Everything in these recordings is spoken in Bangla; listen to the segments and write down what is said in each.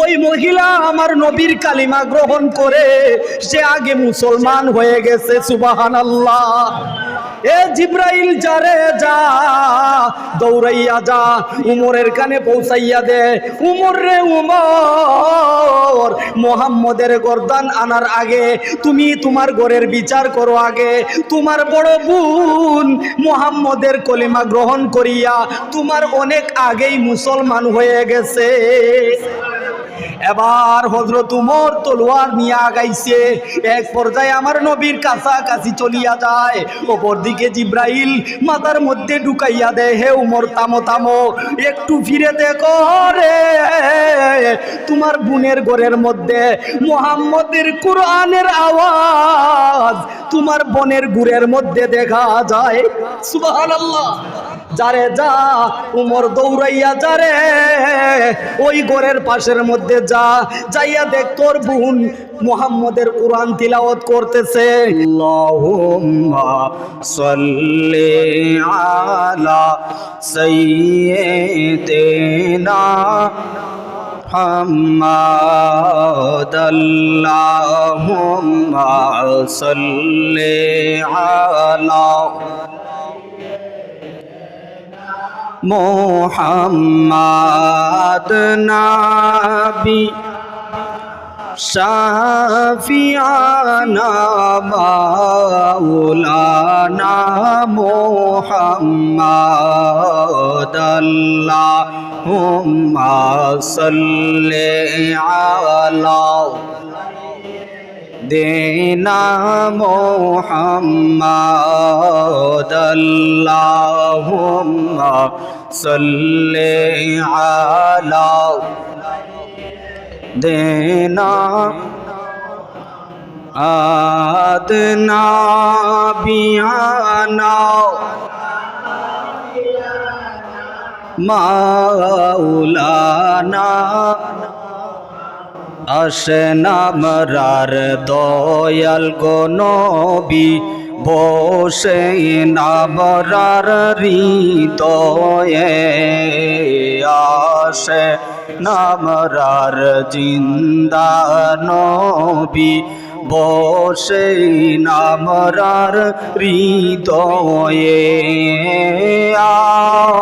ওই মহিলা আমার নবীর কালিমা গ্রহণ করে সে আগে মুসলমান হয়ে গেছে সুবাহান আল্লাহ এ যা, দৌড়াইয়া যা, উমরের কানে পৌঁছাইয়া দে। উমর রে উমর, মোহাম্মদের গর্দান আনার আগে, তুমি তোমার বিচার করো আগে। তোমার মোহাম্মদের কলিমা গ্রহণ করিয়া, তোমার অনেক আগেই মুসলমান হয়ে গেছে। এবার হজরত উমর তলোয়ার নিয়ে আগাইছে। এক পর্যায়ে আমার নবীর কাছাকাছি চলিয়া যায়। ওপর দিকে জিব্রাইল মাথার মধ্যে ঢুকাইয়া দেয়, হে উমর তামো তামো একটু ফিরে দেখো রে। তোমার বোনের ঘরের মধ্যে মোহাম্মদের কোরআনের আওয়াজ, তোমার বনের গুড়ের মধ্যে দেখা যায়। সুবহানাল্লাহ। যারে যা উমর দৌড়াইয়া যারে ওই ঘরের পাশের মধ্যে যা যাইয়া দেখ তোর বোন মোহাম্মদের কোরআন তিলাওয়াত করতেছে আল্লাহুম্মা সাল্লি আলা সাইয়্যিদিনা محمد اللهم صل على মোহাম্মদ নাবি শাফিয়ানা মাওলানা মোহাম্মদ আল্লাহুম্মা সাল্লি আলা দেনা মোহাম্মদ আল্লাহুম্মা সাল্লি আলা দেনা আদনা বিয়ানা মাওলানা আসেনা মরার দয়াল গো নবী, বসে নামরার হৃদয়ে। আসে নামরার জিন্দা নবী, বসে নামরার হৃদয়ে।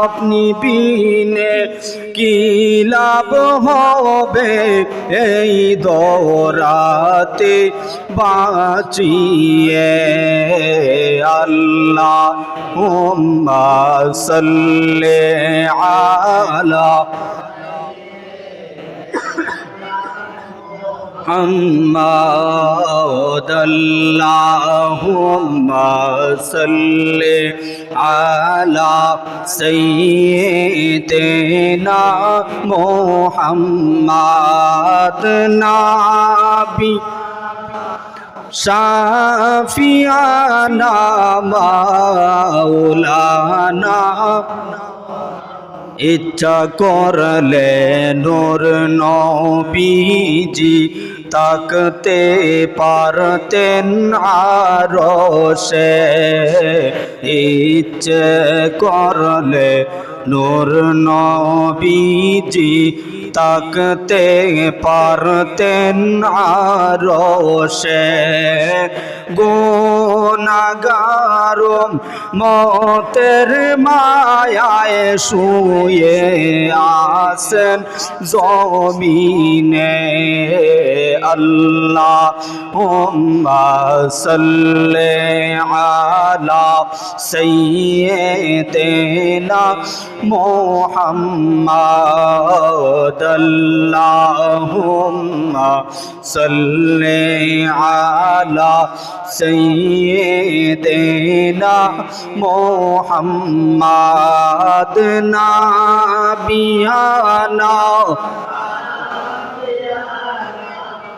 আপনি বিনে কি লাভ হবে এই দৌরাতে? বাঁচিয়ে আল্লাহ হুম্মা সাল্লি আলা محمد اللهم صل على سيدنا محمد نبي شافيانا مولانا ইচ্ছা করলে নূর নবীজি তাকতে পারতেন আরও সে। ইচ্ছে করলে নূর নবীজি তাকতে পারতেন আরও সে গুনাগারম মতের মায়ায় শুয়ে আসেন জমিনে। আল্লাহ সাল্লি আলা সাইয়্যিদিনা মুহাম্মদ اللهم صل على سيدنا محمد نبينا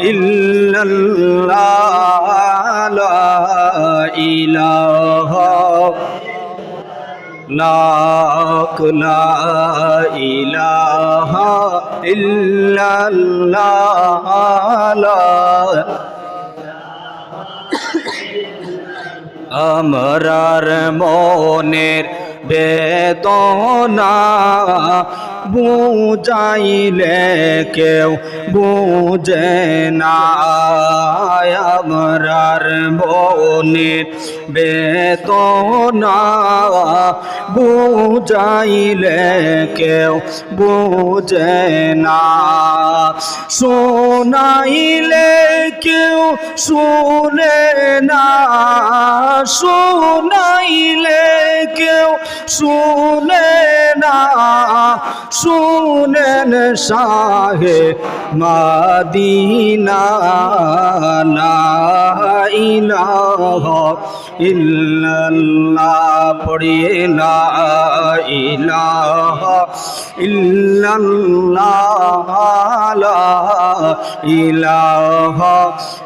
ইল্লাল্লাহ লা ইলাহা ইল্লাল্লাহ লা মনের বেদনা বুঝাইলে কেউ বুঝে না। আমরার মনের বেদনা। বুঝাইলে কেউ বুঝে না। শোনাইলে কেউ শুনে না। শোনাইলে কেউ শুনে না। শুনেন শাহে মাদিনা ইলাহা ইল্লাল্লাহ পড়িয়ে ইলাহা ইল্লাল্লাহ লা ইলাহা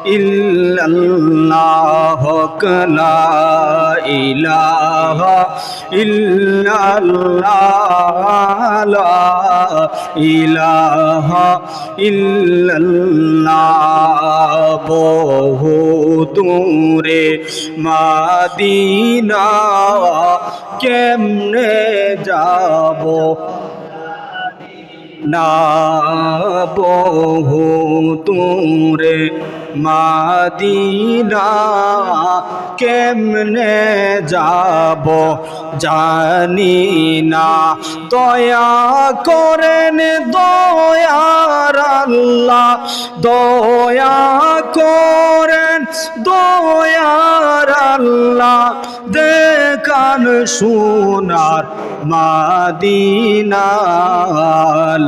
ইল্লাল্লাহ লা ইলাহা ইল্লাল্লাহ লা ইলাহা ইল্লাল্লাহ বহু দূরে মাদিনা, কেমনে যাব? না বহু দূরে মাদিনা, কেমনে যাব জানি না। দয়া করেন দয়ার আল্লাহ, দয়া করেন দয়ার আল্লাহ। দেখান সোনার মাদিনা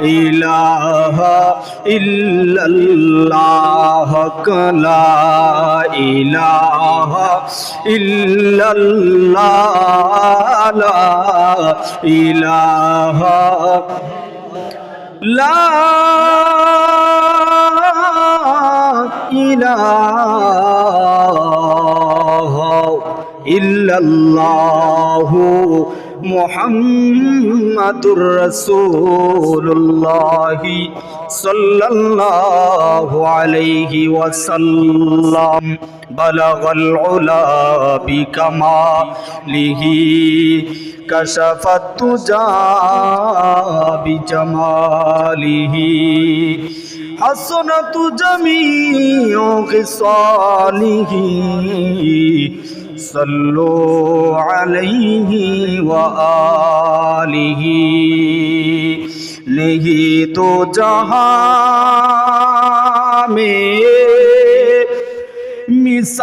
ইলাহা ইল্লাল্লাহ লা ইলাহা ইল্লাল্লাহ ইলাহা লা ইলাহা ইল্লাল্লাহু। মুহাম্মাদুর রাসূলুল্লাহ সাল্লাল্লাহু আলাইহি ওয়াসাল্লাম বালাগাল উলা বিকামালিহি كشفت تجا بجماله حسنت جميع خصاله सल्लो अलैहि व आलिहि। नहीं तो जहाँ में मिसाल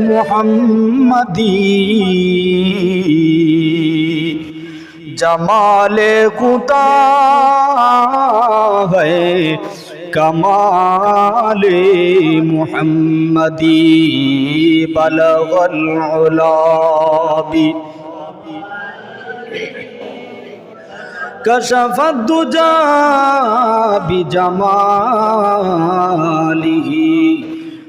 मोहम्मदी। जमाल कुता है كمال محمد بلغ العلاب. كشف الدجى بجماله.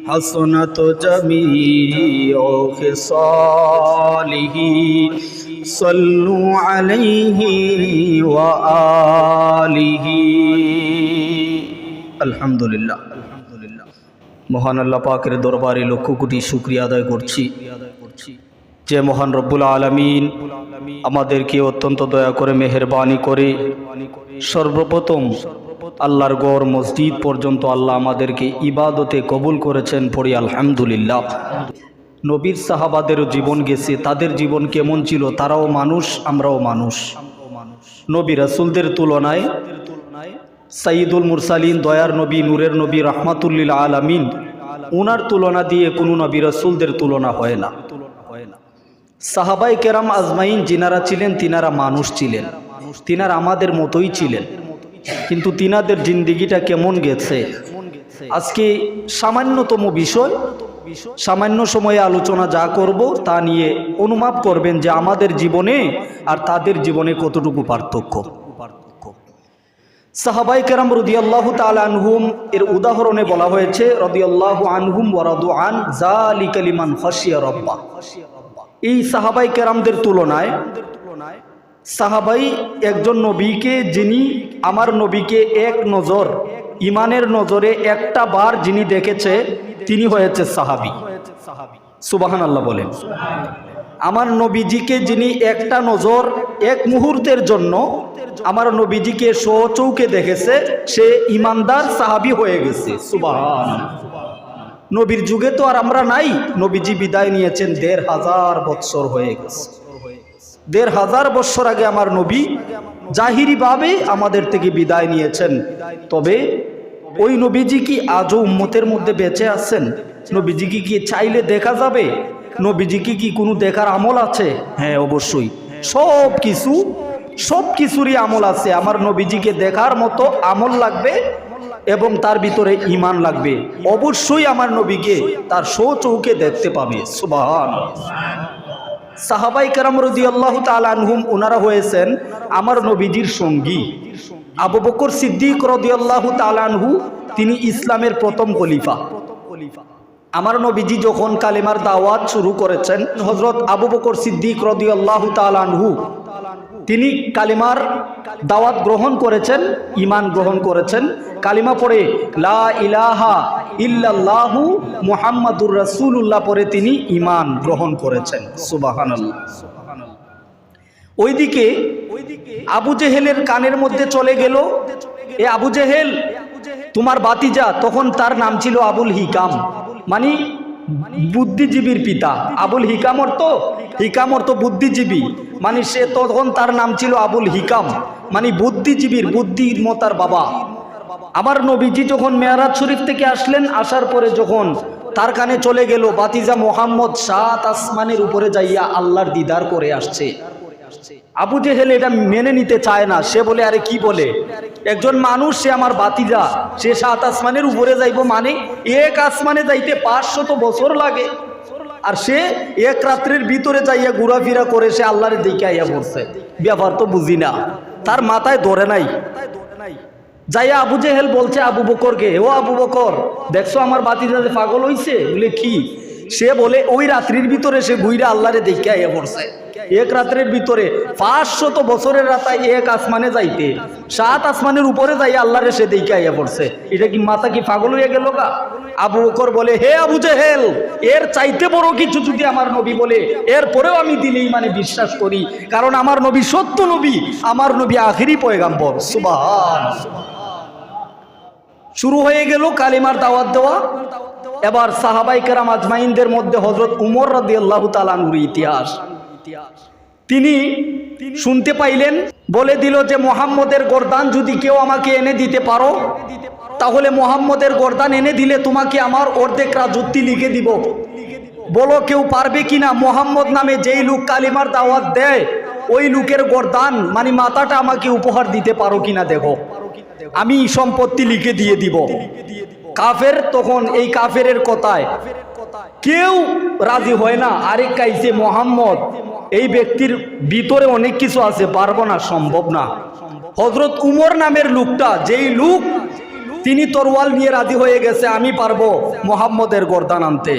حسنة جميع خصاله. صلوا عليه وآله. আলহামদুলিল্লাহ। মহান আল্লাহ পাকের দরবারে লক্ষ কোটি শুক্রিয়া আদায় করছি। যে মহান রব্বুল আলমিন আমাদেরকে অত্যন্ত দয়া করে, মেহরবানি করে, সর্বপ্রথম আল্লাহর গড় মসজিদ পর্যন্ত আল্লাহ আমাদেরকে ইবাদতে কবুল করেছেন পড়ি আলহামদুলিল্লাহ। নবীর সাহাবাদেরও জীবন গেছে, তাদের জীবন কেমন ছিল? তারাও মানুষ, আমরাও মানুষ। নবী রাসুলদের তুলনায় সাইদুল মুরসালিন, দয়ার নবী, নূরের নবী, রহমাতুল্লিল আলামিন, উনার তুলনা দিয়ে কোনো নবী রসুলদের তুলনা হয় না। সাহাবাই কেরাম আজমাইন যিনারা ছিলেন, তিনারা মানুষ ছিলেন। তিনারা আমাদের মতোই ছিলেন। কিন্তু তিনাদের জিন্দিগিটা কেমন গেছে? আজকে সামান্যতম বিষয়, সামান্য সময়ে আলোচনা যা করব তা নিয়ে অনুমাপ করবেন যে আমাদের জীবনে আর তাদের জীবনে কতটুকু পার্থক্য। সাহাবাই কেরাম রদিয়াল্লাহু তাল আনহুম এর উদাহরণে বলা হয়েছে, রদিয়াল্লাহু আনহুম ওয়ারাদু আন জালিকালিমান হসিয়া রব্বা এই সাহাবাই কেরামদের তুলনায় সাহাবাই একজন নবীকে যিনি আমার নবীকে এক নজর ইমানের নজরে একটা বার যিনি দেখেছে, তিনি হয়েছে সাহাবি। সুবাহান আল্লাহ বলেন। আমার নবীজিকে যিনি একটা নজর এক মুহূর্তের জন্য আমার নবীজিকে চৌকে দেখেছে, সে ইমানদার সাহাবি হয়ে গেছে। সুবাহান নবীর যুগে তো আর আমরা নাই। নবীজি বিদায় নিয়েছেন দেড় হাজার বৎসর হয়ে গেছে। দেড় হাজার বৎসর আগে আমার নবী জাহিরিভাবে আমাদের থেকে বিদায় নিয়েছেন। তবে ওই নবীজি কি আজও উম্মতের মধ্যে বেঁচে আছেন? নবীজি কি কি চাইলে দেখা যাবে? নবীজি কি কোনো দেখার আমল আছে? হ্যাঁ অবশ্যই। সব কিছু, সব কিছুরই আমল আছে। আমার নবীজিকে দেখার মতো আমল লাগবে এবং তার ভিতরে ইমান লাগবে। অবশ্যই আমার নবীকে তার শো চৌকে দেখতে পাবে। সুবাহান সাহাবাই কারাম রদি আল্লাহ তালহুম ওনারা হয়েছেন আমার নবীজির সঙ্গী। আবু বকর সিদ্দিক রদি আল্লাহ তালানহু তিনি ইসলামের প্রথম খলিফা। আমার নবীজি যখন কালেমার দাওয়াত শুরু করেছেন হজরত আবু বকর সিদ্দিক রদি আল্লাহ তালানহু তিনি কালিমার দাওয়াত গ্রহণ করেছেন ইমান গ্রহণ করেছেন। কালিমা পড়ে, লা ইলাহা ইল্লাল্লাহু মুহাম্মাদুর রাসূলুল্লাহ পরে তিনি ইমান গ্রহণ করেছেন। সুবহানাল্লাহ। ওইদিকে আবু জেহেলের কানের মধ্যে চলে গেল, এ আবু জেহেল তোমার বাতিজা, তখন তার নাম ছিল আবুল হিকাম। মানে বুদ্ধিজীবীর পিতা। আবুল হিকাম অর্থ হিকাম অর্থ বুদ্ধিজীবী। মানে সে তখন তার নাম ছিল আবুল হিকাম। মানে বুদ্ধিজীবীর বুদ্ধিমতার বাবা। আমার নবীজি যখন মেয়ারাজ শরীফ থেকে আসলেন, আসার পরে যখন তার কানে চলে গেল, বাতিজা মোহাম্মদ সাত আসমানের উপরে যাইয়া আল্লাহর দিদার করে আসছে। আবু জেহেল এটা মেনে নিতে চায় না। সে বলে, আরে কি বলে? একজন মানুষ, সে আমার বাতিজা। সে সাত আসমানের উপরে যাইব মানে এক আসমানে যাইতে পাঁচশত বছর লাগে। আর সে এক রাত্রের ভিতরে যাইয়া ঘোরাফেরা করে, সে আল্লাহরে দিকে আইয়া পড়ছে ব্যাপার তো বুঝি না। তার মাথায় ধরে নাই। যাইয়া আবু জেহেল বলছে, আবু বকরকে, ও আবু বকর, দেখছ আমার বাতিজা যে পাগল হইছে? বলে, কি? সে বলে, ওই রাত্রির ভিতরে সে ঘুইরা আল্লাহরে দেখে আইয়া পড়ছে। এক রাত্রের ভিতরে পাঁচশত বছরের রাতায় এক আসমানে যাইতে, সাত আসমানের উপরে যাই আল্লাহরে সে দেখে আইয়া পড়ছে। এটা কি মাথা কি পাগল হয়ে গেল গা? আবু বকর বলে, হে আবু জেহেল, এর চাইতে বড় কিছু যদি আমার নবী বলে এর পরেও আমি দিলেই মানে বিশ্বাস করি। কারণ আমার নবী সত্য নবী, আমার নবী আখিরি পয়গাম্বর। সুবাহ শুরু হয়ে গেল কালিমার দাওয়াত দেওয়া। এবার সাহাবাই কেরাম আজমাইনদের মধ্যে হজরত উমর রাদি আল্লাহ তালানুর ইতিহাস। তিনি শুনতে পাইলেন, বলে দিল যে, মোহাম্মদের গরদান যদি কেউ আমাকে এনে দিতে পারো, তাহলে মোহাম্মদের গরদান এনে দিলে তোমাকে আমার অর্ধেক রাজত্বি লিখে দিব। বলো কেউ পারবে কিনা? মোহাম্মদ নামে যেই লোক কালিমার দাওয়াত দেয়, ওই লোকের গরদান মানে মাথাটা আমাকে উপহার দিতে পারো কিনা দেখো। আমি সম্পত্তি লিখে দিয়ে দিব। কাফের তখন এই কাফের কথায়, কেউ রাজি হয় না। আরেক কাইছে মোহাম্মদ, এই ব্যক্তির ভিতরে অনেক কিছু আছে, পারব না, সম্ভব না। হজরত উমর নামের লোকটা, যেই লোক তিনি তরোয়াল নিয়ে রাজি হয়ে গেছে, আমি পারব মোহাম্মদের গর্দান আনতে।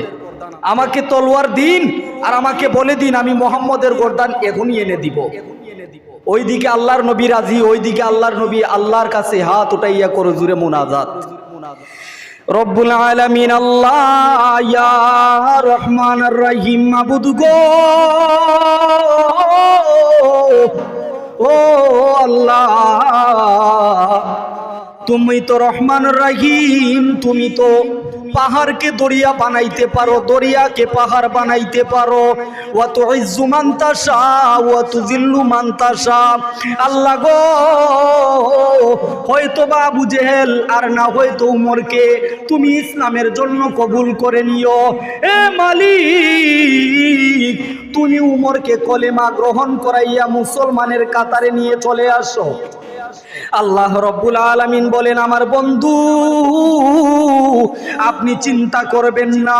আমাকে তলোয়ার দিন আর আমাকে বলে দিন, আমি মোহাম্মদের গর্দান এখনই এনে দিব। ওইদিকে আল্লাহর নবী রাজি, ওইদিকে আল্লাহর নবী আল্লাহর কাছে হাত উঠাইয়া করো জুড়ে মুনাজাত। রব্বুল আলামিন, আল্লাহ, ইয়া রহমানুর রহিম, মাবুদ গো। ও আল্লাহ, তুমি তো রহমান রহিম, তুমি তো পাহাড়কে দরিয়া বানাইতে পারো, দরিয়াকে পাহাড় বানাইতে পারো। অত ইজ্জু মান্তাসা আল্লাহ গো, হয়তো বা জেহেল আর না হয়তো উমরকে তুমি ইসলামের জন্য কবুল করে নিও। এ মালিক, তুমি উমরকে কলেমা গ্রহণ করাইয়া মুসলমানের কাতারে নিয়ে চলে আসো। আল্লাহ রব্বুল আলামিন বলেন, আমার বন্ধু, আপনি চিন্তা করবেন না।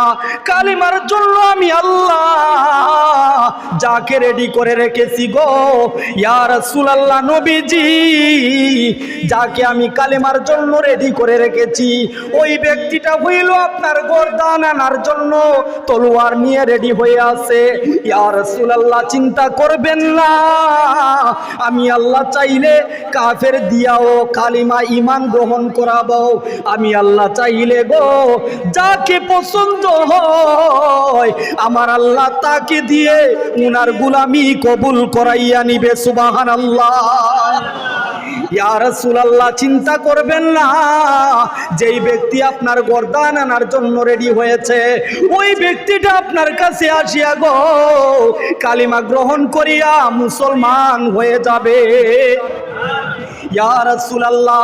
কালিমার জন্য আমি আল্লাহ যাকে রেডি করে রেখেছি গো, ইয়া রাসূলুল্লাহ নবীজি, যাকে আমি কালিমার জন্য রেডি করে রেখেছি। ওই ব্যক্তিটা হইল আপনার গর্দান আনার জন্য তলোয়ার নিয়ে রেডি হয়ে আছে। ইয়া রাসূলুল্লাহ, চিন্তা করবেন না। আমি আল্লাহ চাইলে কাফের দিয়াও কালিমা ইমান গ্রহণ করাবো। আমি আল্লাহ চাইলে গো যাকে পছন্দ হয়, আমার আল্লাহ তাকে দিয়ে উনার গুলামি কবুল করাইয়া নিবে সুবাহান আল্লাহ চিন্তা করবেন না, যেই ব্যক্তি আপনার গরদান আনার জন্য রেডি হয়েছে, ওই ব্যক্তিটা আপনার কাছে আসিয়া গো, কালিমা গ্রহণ করিয়া মুসলমান হয়ে যাবে। ইয়া রাসূলুল্লাহ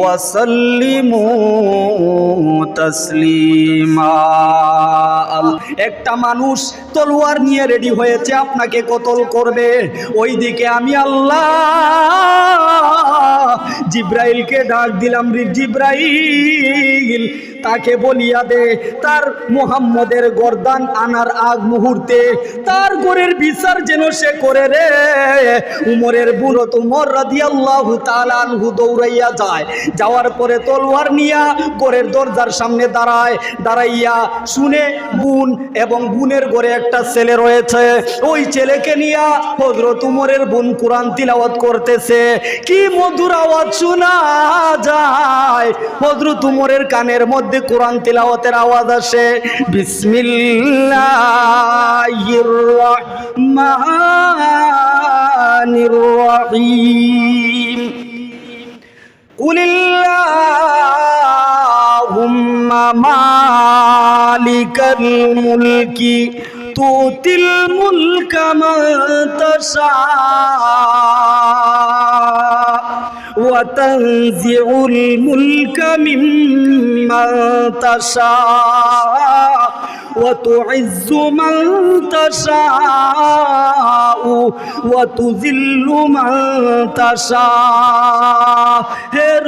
ওয়াসাল্লিমু তাসলিমা। একটা মানুষ তলোয়ার নিয়ে রেডি হয়েছে, আপনাকে কতল করবে? ওইদিকে আমি আল্লাহ। জিব্রাইলকে ডাক দিলাম, রি জিব্রাইল, তাকে বলিয়া দে, তার মোহাম্মদের গরদান আনার আগ মুহূর্তে, তার গোরের বিচার যেন সে করে রে। উমরের বুড়ো তুমর রাদিয়াল্লাহু তাআলা আনহু দৌড়াইয়া যায়। যাওয়ার পরে তলোয়ার নিয়া গোরের দরজার সামনে দাঁড়ায়, দাঁড়াইয়া শুনে বোন এবং বোনের ঘরে একটা ছেলে রয়েছে। ওই ছেলেকে নিয়া হজরত উমরের বোন কোরআন তিলাওয়াত করতেছে। কি মধুর আওয়াজ শোনা যায়। হজরত উমরের কানের মধ্যে কোরআন তিলাওয়াতের আওয়াজ আসে। বিসমিল্লাহির রহমানির রহিম। উলিল্লাহুম্মা মালিকাল মুলকি তুতিল মুলকা মা وتنزع الملك ممن تشاء وتعز من تشاء وتذل من تشاء. هي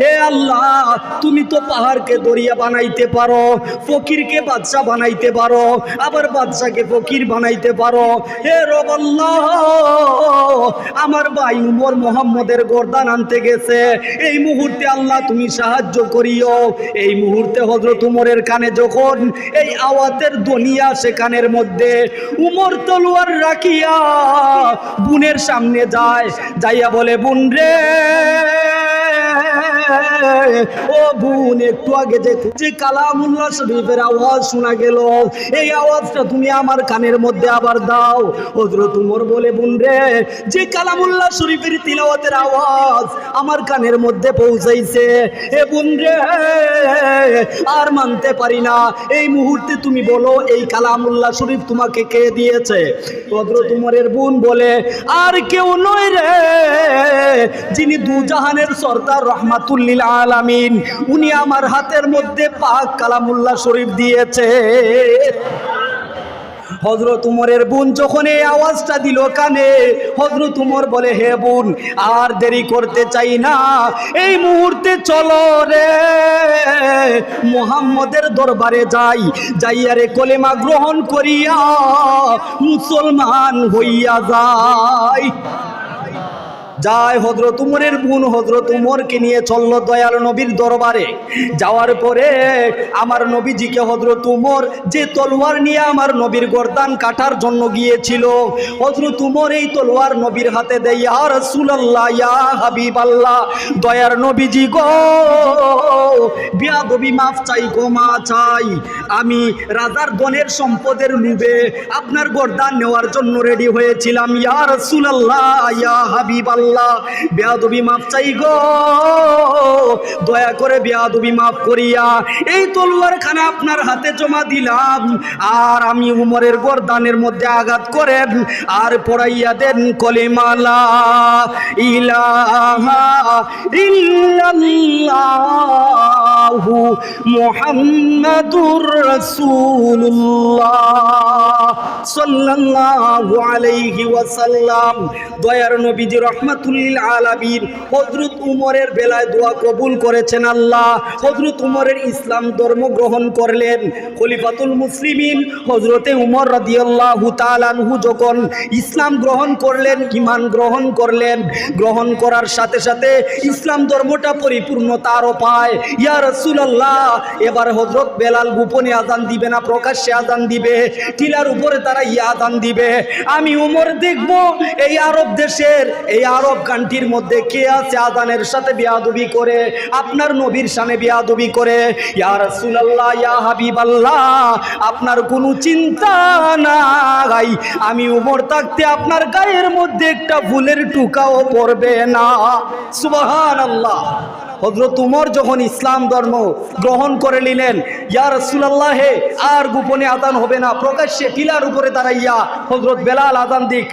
হে আল্লাহ, তুমি তো পাহাড়কে দরিয়া বানাইতে পারো, ফকিরকে বাদশা বানাইতে পারো, আবার বাদশাকে ফকির বানাইতে পারো। হে রব আল্লাহ, আমার ভাই উমর মোহাম্মদের গর্দান আনতে গেছে। এই মুহূর্তে আল্লাহ তুমি সাহায্য করিও। এই মুহূর্তে হজরত উমরের কানে যখন এই আওয়াতের দনিয়া সে কানের মধ্যে, উমর তলোয়ার রাখিয়া বুনের সামনে যায়, যাইয়া বলে, বুন রে Hey, hey, hey. ও বোন, একটু আগে যে যে কালামুল্লাহ শরীফের আওয়াজ শোনা গেল, এই আওয়াজটা তুমি আমার কানের মধ্যে আবার দাও। হজরত উমর বলে, বোন রে, যে কালামুল্লাহ শরীফের তিলাওয়াতের আওয়াজ আমার কানের মধ্যে পৌঁছাইছে এ বোন রে, আর মানতে পারি না। এই মুহূর্তে তুমি বলো, এই কালামুল্লাহ শরীফ তোমাকে কে দিয়েছে? হজরত উমরের বোন বলে, আর কেউ নয় রে, যিনি দুজাহানের সর্দার রহমাতুল রহমাতুল্লিল আলামিন, উনি আমার হাতের মধ্যে পাক কালামুল্লাহ শরীফ দিয়েছে। হজরত উমরের বোন যখন এই আওয়াজটা দিল কানে হজরত উমর বলে, হে বোন, আর দেরি করতে চাই না। এই মুহূর্তে চলো রে। মোহাম্মদের দরবারে যাই যাইয়ারে কলেমা গ্রহণ করিয়া মুসলমান হইয়া যায় যায় হজরত উমরের বোন হজরত উমরকে নিয়ে চলল দয়াল নবীর দরবারে। যাওয়ার পরে আমার নবীজিকে হজরত উমর যে তলোয়ার নিয়ে আমার নবীর গরদান কাটার জন্য গিয়েছিল হজরত উমর এই তলোয়ার নবীর হাতে দেয়, ইয়া রাসূলুল্লাহ, ইয়া হাবিব আল্লাহ দয়ার নবীজি গো, বিয়াদবি মাফ চাই গো, মা চাই। আমি রাজার গণের সম্পদের লুবে আপনার গরদান নেওয়ার জন্য রেডি হয়েছিলাম, ইয়া রাসূলুল্লাহ, ইয়া হাবিব আল্লাহ বেয়াদবি মাফ চাই গো। দয়া করে বেয়াদবি মাফ করিয়া এই তলোয়ার খানা আপনার হাতে জমা দিলাম। আর আমি উমরের গর্দানের মধ্যে আঘাত করেন। আর পড়াইয়া দেন কলিমালা ইলাহা ইল্লাল্লাহু মুহাম্মাদুর রাসূলুল্লাহ। সাল্লাল্লাহু আলাইহি ওয়াসাল্লাম। দয়ার নবীজি রহমাতুল্লিল আলামিন। উমরের বেলায় দোয়া কবুল করেছেন আল্লাহ। উমরের ইসলাম ধর্ম গ্রহণ করলেন। খলিফাতুল মুসলিমিন উমর যখন ইসলাম গ্রহণ করলেন গ্রহণ করলেন, গ্রহণ করার সাথে সাথে ইসলাম ধর্মটা পরিপূর্ণতা আরও পায়। ইয়া রাসূলুল্লাহ, এবার হযরত বেলাল গোপনে আজান দিবে না, প্রকাশ্যে আজান দিবে। টিলার উপরে তারা ইয়া আজান দিবে। আমি উমর দেখব, এই আরব দেশের, এই আরব কান্ট্রির মধ্যে কে আছে আজানের সাথে বিয়াদবি করে? আপনার নবীর সামনে বিয়াদবি করে। ইয়া রাসূলুল্লাহ, ইয়া হাবিবাল্লাহ, আপনার কোনো চিন্তা নাই। আমি উমর থাকতে আপনার গায়ের মধ্যে একটা ফুলের টুকাও পড়বে না। সুবহানাল্লাহ। হজরত উমর যখন ইসলাম ধর্ম গ্রহণ করে নিলেন, ইয়া রাসূলুল্লাহ আর গোপনে আদান হবে না। প্রকাশ্যে টিলার উপরে দাঁড়াইয়া হজরত বেলাল আদান দিক।